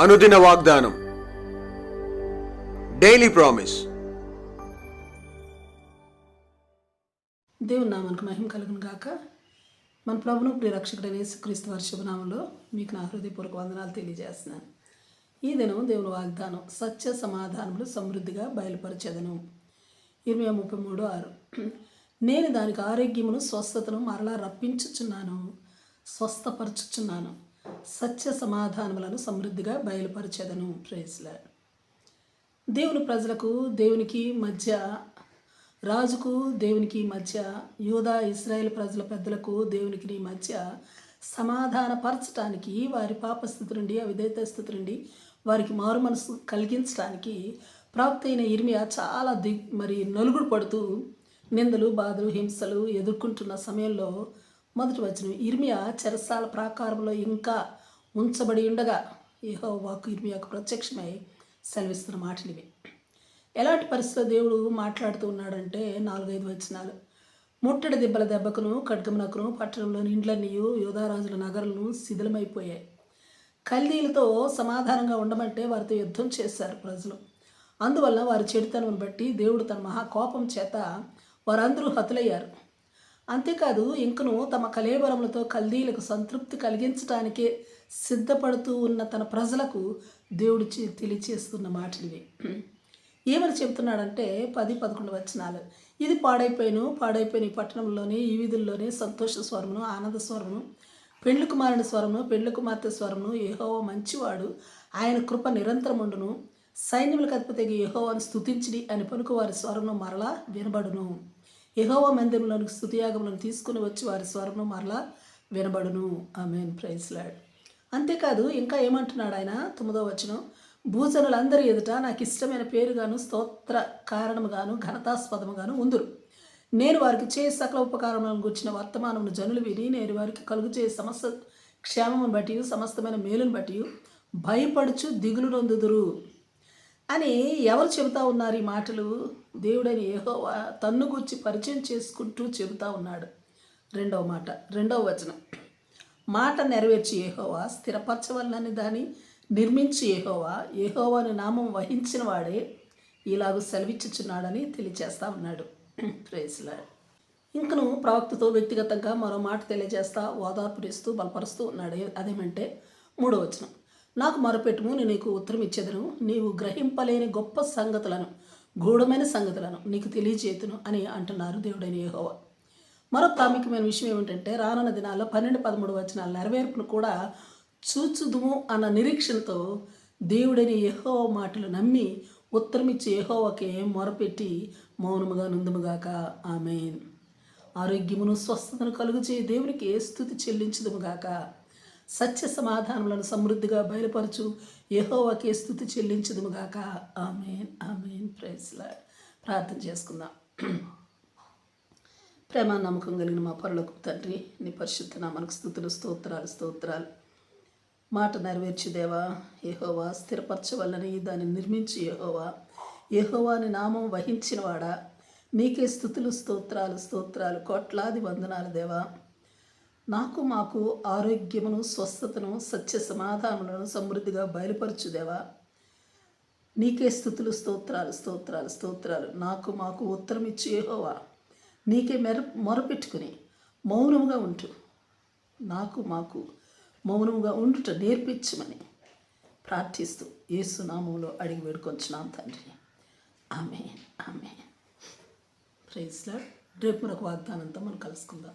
అనుదిన వాగ్దానం. Daily promise దేవుని నామానికి మహిమ కలుగును గాక. మన ప్రభును ప్రియ రక్షకుడైన యేసుక్రీస్తు వారి శుభనామంలో మీకు నా హృదయపూర్వక వందనాలు తెలియజేస్తున్నాను. ఈ దినం దేవుని వాగ్దానం సత్య సమాధానములు సమృద్ధిగా బయలుపరచెదను. ఇరవై ముప్పై మూడు ఆరు. నేను దానికి ఆరోగ్యమును స్వస్థతను మరలా రప్పించుచున్నాను స్వస్థపరచుచున్నాను. సత్య సమాధానములను సమృద్ధిగా బయలుపరచెదను. ప్రేస్లా దేవుని ప్రజలకు దేవునికి మధ్య రాజుకు దేవునికి మధ్య యూదా ఇస్రాయేల్ ప్రజల పెద్దలకు దేవునికి మధ్య సమాధానపరచటానికి వారి పాపస్థితి నుండి అవిధేత స్థితి నుండి వారికి మారు మనసు కలిగించడానికి ప్రాప్తి అయిన ఇర్మియా చాలా దిగ్ మరి నలుగుడు పడుతూ నిందలు బాధలు హింసలు ఎదుర్కొంటున్న సమయంలో మొదటి వచ్చిన ఇర్మియా చెరసాల ప్రాకారంలో ఇంకా ఉంచబడి ఉండగా ఏహో వాకు ఇర్మియాకు ప్రత్యక్షమై సెలవిస్తున్న మాటలు ఇవి ఎలాంటి పరిస్థితిలో దేవుడు మాట్లాడుతూ ఉన్నాడంటే నాలుగైదు వచనాలు. ముట్టడి దిబ్బల దెబ్బకును ఖడ్గమునకును పట్టణంలోని ఇండ్లన్నీయు యోధారాజుల నగరాలను శిథిలమైపోయాయి. కల్దీలతో సమాధానంగా ఉండమంటే వారితో యుద్ధం చేశారు ప్రజలు. అందువల్ల వారి చెడుతనం బట్టి దేవుడు తన మహాకోపం చేత వారందరూ హతులయ్యారు. అంతేకాదు ఇంకను తమ కలేబలములతో కల్దీలకు సంతృప్తి కలిగించడానికే సిద్ధపడుతూ ఉన్న తన ప్రజలకు దేవుడు తెలియచేస్తున్న మాటలివి. ఏమని చెబుతున్నాడంటే పది పదకొండు వచనాలు. ఇది పాడైపోయిను పాడైపోయిన ఈ పట్టణంలోని ఈ వీధుల్లోనే సంతోష స్వరమును ఆనంద స్వరమును పెండ్లు కుమారుని స్వరమును పెండ్లు కుమార్తె స్వరమును యెహోవా మంచివాడు. ఆయన కృప నిరంతరముండును. సైన్యములకు అధిపతిగా యెహోవాను స్థుతించిడి అని పలుకు వారి స్వరమును మరలా వినబడును. యెహోవా మందిరంలోనికి స్థుతియాగములను తీసుకుని వచ్చి వారి స్వరము మరలా వినబడును. ఆమెన్. Praise Lord. అంతేకాదు ఇంకా ఏమంటున్నాడు ఆయన? తొమ్మిదో వచనం. భూజనులందరి ఎదుట నాకు ఇష్టమైన పేరుగాను స్తోత్ర కారణముగాను ఘనతాస్పదముగాను ఉందురు. నేను వారికి చే సకల ఉపకారములను గుర్చిన వర్తమానమును జనులు విని నేను వారికి కలుగు చే సమస్త క్షేమమును బట్టి సమస్తమైన మేలును బట్టి భయపడుచు దిగులు నొందుదురు. అని ఎవరు చెబుతా ఉన్నారు ఈ మాటలు? దేవుడని ఏహోవా తన్ను గుర్చి పరిచయం చేసుకుంటూ చెబుతా ఉన్నాడు. రెండవ మాట రెండవ వచనం. మాట నెరవేర్చి ఏహోవా స్థిరపరచవలనని దాన్ని నిర్మించి ఏహోవా ఏహోవాని నామం వహించిన వాడే ఇలాగూ సెలవిచ్చుచున్నాడని తెలియచేస్తా ఉన్నాడు. ప్రేస్లా ఇంకను ప్రవక్తతో వ్యక్తిగతంగా మరో మాట తెలియజేస్తా ఓదార్పునిస్తూ బలపరుస్తూ ఉన్నాడు. అదేమంటే మూడో వచనం. నాకు మొరపెట్టుము నేను నీకు ఉత్తరం ఇచ్చేదను నీవు గ్రహింపలేని గొప్ప సంగతులను గూఢమైన సంగతులను నీకు తెలియజేతును అని అంటున్నారు దేవుడైన యహోవ. మరో ప్రాముఖ్యమైన విషయం ఏమిటంటే రానున్న దినాల్లో పన్నెండు పదమూడు వచనాల నెరవేర్పును కూడా చూచుదుము అన్న నిరీక్షణతో దేవుడని యెహోవ మాటలు నమ్మి ఉత్తరమిచ్చి యెహోవాకే మొరపెట్టి మౌనముగా నుందుముగాక. ఆమె ఆరోగ్యమును స్వస్థతను కలుగు చేయి దేవునికి స్థుతి చెల్లించుదుముగాక. సత్య సమాధానములను సమృద్ధిగా బయలుపరచు. యహోవాకే స్థుతి చెల్లించుదుముగాక ఆమెన్. ఆమెన్. ప్రైజ్లా ప్రార్థన చేసుకుందాం. ప్రేమ నమ్మకం కలిగిన మా పరులకు తండ్రి నీ పరిశుద్ధ నామనకు స్థుతులు స్తోత్రాలు స్తోత్రాలు. మాట నెరవేర్చి దేవా యెహోవా స్థిరపరచవల్లని దాన్ని నిర్మించి యెహోవా. యెహోవాని నామం వహించినవాడా? నీకే స్థుతులు స్తోత్రాలు స్తోత్రాలు కోట్లాది వందనాలు దేవా. నాకు మాకు ఆరోగ్యమును స్వస్థతను సత్య సమాధానములను సమృద్ధిగా బయలుపరచుదేవా? నీకే స్థుతులు స్తోత్రాలు స్తోత్రాలు స్తోత్రాలు. నాకు మాకు ఉత్తరం ఇచ్చి ఏహోవా నీకే మెర మొరపెట్టుకుని మౌనముగా ఉంటు. నాకు మాకు మౌనముగా ఉండుట నేర్పించమని ప్రార్థిస్తూ ఏసునామంలో అడిగి వేడుకొంచున్నాం తండ్రి. ఆమె ఆమె ప్రైజ్లా రేపు మరొక వాగ్దానంతో మనం కలుసుకుందాం.